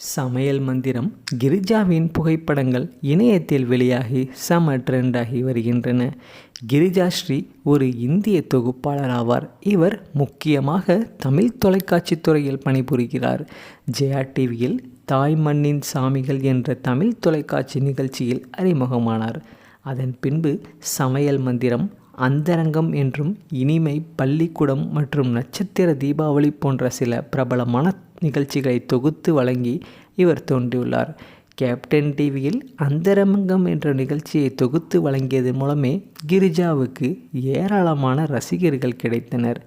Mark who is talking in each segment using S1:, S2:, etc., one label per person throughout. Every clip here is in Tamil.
S1: சமையல் மந்திரம் கிரிஜாவின் புகைப்படங்கள் இணையத்தில் வெளியாகி சம ட்ரெண்டாகி வருகின்றன. கிரிஜா ஸ்ரீ ஒரு இந்திய தொகுப்பாளர் ஆவார். இவர் முக்கியமாக தமிழ் தொலைக்காட்சி துறையில் பணிபுரிகிறார். ஜெயா டிவியில் தாய் மண்ணின் சாமிகள் என்ற தமிழ் தொலைக்காட்சி நிகழ்ச்சியில் அறிமுகமானார். அதன் பின்பு சமையல் மந்திரம் அந்தரங்கம் என்றும் இனிமை பள்ளிக்கூடம் மற்றும் நட்சத்திர தீபாவளி போன்ற சில பிரபலமான நிகழ்ச்சிகளை தொகுத்து வழங்கி இவர் தோன்றியுள்ளார். கேப்டன் டிவியில் அந்தரங்கம் என்ற நிகழ்ச்சியை தொகுத்து வழங்கியது மூலமே கிரிஜாவுக்கு ஏராளமான ரசிகர்கள் கிடைத்தனர்.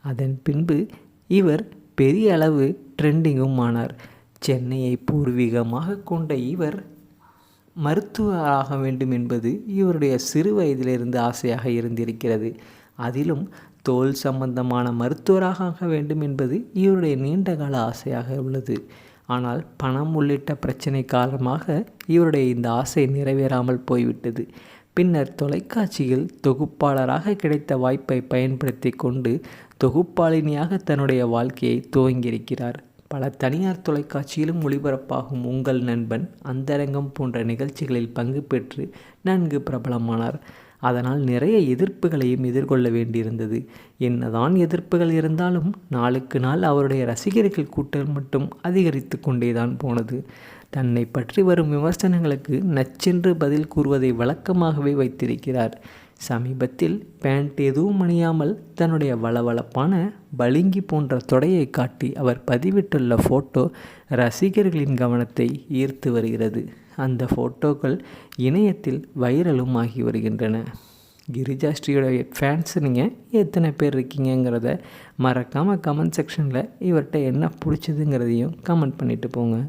S1: அதன் பின்பு இவர் பெரிய அளவு ட்ரெண்டிங்கும் ஆனார். சென்னையை பூர்வீகமாக கொண்ட இவர் மருத்துவராக வேண்டும் என்பது இவருடைய சிறு வயதிலிருந்து ஆசையாக இருந்திருக்கிறது. அதிலும் தோல் சம்பந்தமான மருத்துவராக ஆக வேண்டும் என்பது இவருடைய நீண்டகால ஆசையாக உள்ளது. ஆனால் பணம் உள்ளிட்ட பிரச்சனை காரணமாக இவருடைய இந்த ஆசை நிறைவேறாமல் போய்விட்டது. பின்னர் தொலைக்காட்சியில் தொகுப்பாளராக கிடைத்த வாய்ப்பை பயன்படுத்தி கொண்டு தொகுப்பாளினியாக தன்னுடைய வாழ்க்கையை துவங்கியிருக்கிறார். பல தனியார் தொலைக்காட்சியிலும் ஒளிபரப்பாகும் உங்கள் நண்பன் அந்தரங்கம் போன்ற நிகழ்ச்சிகளில் பங்கு பெற்று நன்கு பிரபலமானார். அதனால் நிறைய எதிர்ப்புகளையும் எதிர்கொள்ள வேண்டியிருந்தது. என்னதான் எதிர்ப்புகள் இருந்தாலும் நாளுக்கு நாள் அவருடைய ரசிகர்கள் கூட்டம் மட்டும் அதிகரித்து கொண்டேதான் போனது. தன்னை பற்றி வரும் விமர்சனங்களுக்கு நச்சென்று பதில் கூறுவதை வழக்கமாகவே வைத்திருக்கிறார். சமீபத்தில் பேண்ட் எதுவும் அணியாமல் தன்னுடைய வளவளப்பான பளிங்கி போன்ற தொடையை காட்டி அவர் பதிவிட்டுள்ள ஃபோட்டோ ரசிகர்களின் கவனத்தை ஈர்த்து வருகிறது. அந்த ஃபோட்டோக்கள் இணையத்தில் வைரலும் ஆகி வருகின்றன. கிரிஜாஸ்ரீயோடைய ஃபேன்ஸ் நீங்கள் எத்தனை பேர் இருக்கீங்கங்கிறத மறக்காமல் கமெண்ட் செக்ஷனில் இவர்கிட்ட என்ன பிடிச்சதுங்கிறதையும் கமெண்ட் பண்ணிவிட்டு போங்க.